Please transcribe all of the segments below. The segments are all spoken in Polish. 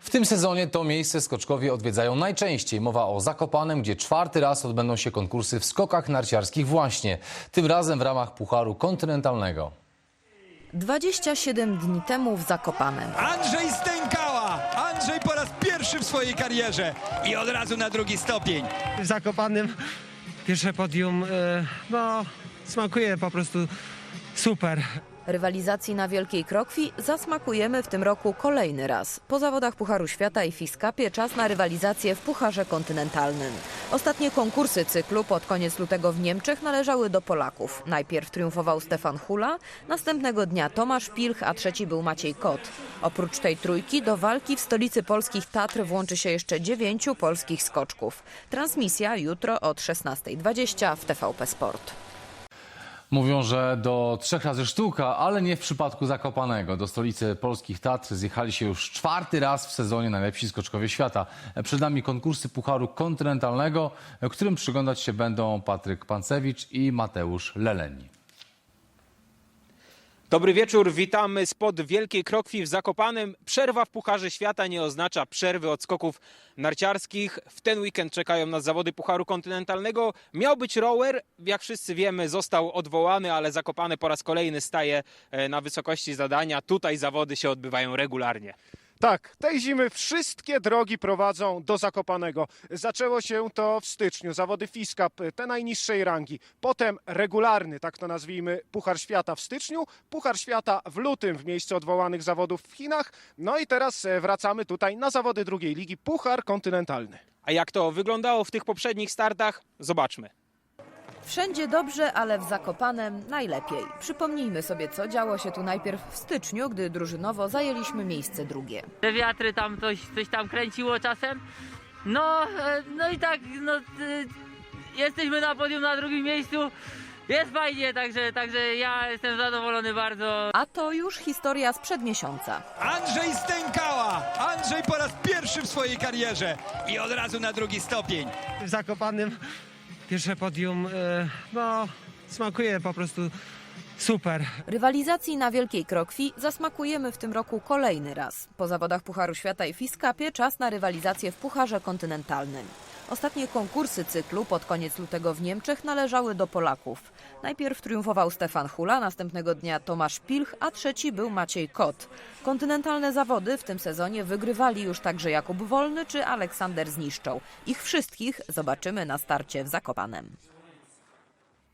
W tym sezonie to miejsce skoczkowie odwiedzają najczęściej. Mowa o Zakopanem, gdzie czwarty raz odbędą się konkursy w skokach narciarskich właśnie. Tym razem w ramach Pucharu Kontynentalnego. 27 dni temu w Zakopanem. Andrzej Stękała! Andrzej po raz pierwszy w swojej karierze i od razu na drugi stopień. w Zakopanym pierwsze podium, e, no smakuje po prostu super. Rywalizacji na Wielkiej Krokwi zasmakujemy w tym roku kolejny raz. Po zawodach Pucharu Świata i Fiskapie czas na rywalizację w Pucharze Kontynentalnym. Ostatnie konkursy cyklu pod koniec lutego w Niemczech należały do Polaków. Najpierw triumfował Stefan Hula, następnego dnia Tomasz Pilch, a trzeci był Maciej Kot. Oprócz tej trójki do walki w stolicy polskich Tatr włączy się jeszcze dziewięciu polskich skoczków. Transmisja jutro od 16.20 w TVP Sport. Mówią, że do trzech razy sztuka, ale nie w przypadku Zakopanego. Do stolicy polskich Tatr zjechali się już czwarty raz w sezonie najlepsi skoczkowie świata. Przed nami konkursy Pucharu Kontynentalnego, którym przyglądać się będą Patryk Pancewicz i Mateusz Leleni. Dobry wieczór, witamy spod Wielkiej Krokwi w Zakopanem. Przerwa w Pucharze Świata nie oznacza przerwy od skoków narciarskich. W ten weekend czekają nas zawody Pucharu Kontynentalnego. Miał być rower, jak wszyscy wiemy został odwołany, ale Zakopane po raz kolejny staje e, na wysokości zadania. Tutaj zawody się odbywają regularnie. Tak, tej zimy wszystkie drogi prowadzą do Zakopanego. Zaczęło się to w styczniu, zawody Fiskap, te najniższej rangi. Potem regularny, tak to nazwijmy, Puchar Świata w styczniu, Puchar Świata w lutym w miejscu odwołanych zawodów w Chinach. No i teraz e, wracamy tutaj na zawody drugiej ligi, Puchar Kontynentalny. A jak to wyglądało w tych poprzednich startach? Zobaczmy. Wszędzie dobrze, ale w Zakopanem najlepiej. Przypomnijmy sobie, co działo się tu najpierw w styczniu, gdy drużynowo zajęliśmy miejsce drugie. Te wiatry tam coś, coś tam kręciło czasem. No, e, no i tak, no, e, jesteśmy na podium na drugim miejscu. Jest fajnie, także, także ja jestem zadowolony bardzo. A to już historia sprzed miesiąca. Andrzej Stękała! Andrzej po raz pierwszy w swojej karierze i od razu na drugi stopień. W Zakopanym pierwsze podium, e, no smakuje po prostu super. Rywalizacji na Wielkiej Krokwi zasmakujemy w tym roku kolejny raz. Po zawodach Pucharu Świata i Fiskapie czas na rywalizację w Pucharze Kontynentalnym. Ostatnie konkursy cyklu pod koniec lutego w Niemczech należały do Polaków. Najpierw triumfował Stefan Hula, następnego dnia Tomasz Pilch, a trzeci był Maciej Kot. Kontynentalne zawody w tym sezonie wygrywali już także Jakub Wolny czy Aleksander Zniszczą. Ich wszystkich zobaczymy na starcie w Zakopanem.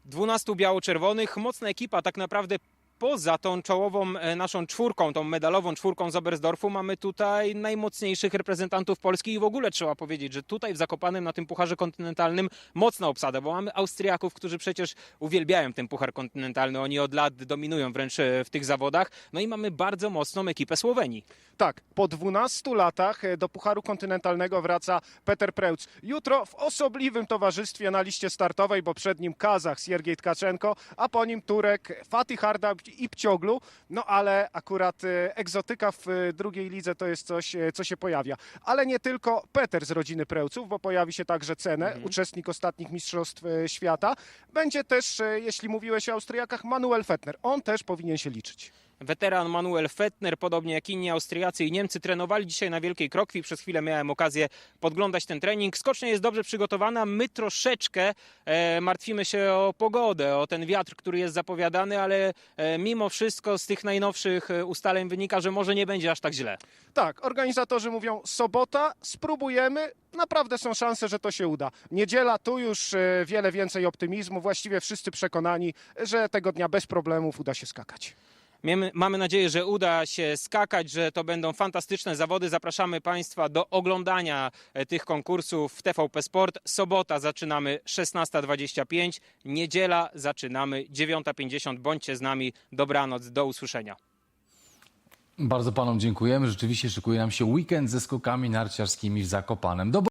12 biało-czerwonych, mocna ekipa tak naprawdę poza tą czołową e, naszą czwórką, tą medalową czwórką z Oberstdorfu mamy tutaj najmocniejszych reprezentantów Polski i w ogóle trzeba powiedzieć, że tutaj w Zakopanem na tym Pucharze Kontynentalnym mocna obsada, bo mamy Austriaków, którzy przecież uwielbiają ten Puchar Kontynentalny, oni od lat dominują wręcz e, w tych zawodach, no i mamy bardzo mocną ekipę Słowenii. Tak, po 12 latach e, do Pucharu Kontynentalnego wraca Peter Preutz. Jutro w osobliwym towarzystwie na liście startowej, bo przed nim Kazach Siergiej Tkaczenko, a po nim Turek Fatih Hardab i Pcioglu. No ale akurat e, egzotyka w e, drugiej lidze to jest coś, e, co się pojawia. Ale nie tylko Peter z rodziny Prełców, bo pojawi się także Cenę, uczestnik ostatnich Mistrzostw Świata. Będzie też, jeśli mówiłeś o Austriakach, Manuel Fettner. On też powinien się liczyć. Weteran Manuel Fettner, podobnie jak inni Austriacy i Niemcy, trenowali dzisiaj na Wielkiej Krokwi. Przez chwilę miałem okazję podglądać ten trening. Skocznia jest dobrze przygotowana. My troszeczkę e, martwimy się o pogodę, o ten wiatr, który jest zapowiadany, ale e, mimo wszystko z tych najnowszych e, ustaleń wynika, że może nie będzie aż tak źle. Tak, organizatorzy mówią sobota, spróbujemy. Naprawdę są szanse, że to się uda. Niedziela, tu już wiele więcej optymizmu. Właściwie wszyscy przekonani, że tego dnia bez problemów uda się skakać. Mamy nadzieję, że uda się skakać, że to będą fantastyczne zawody. Zapraszamy Państwa do oglądania e, tych konkursów w TVP Sport. Sobota zaczynamy 16.25, niedziela zaczynamy 9.50. Bądźcie z nami. Dobranoc, do usłyszenia. Bardzo panom dziękujemy. Rzeczywiście szykuje nam się weekend ze skokami narciarskimi w Zakopanem. Do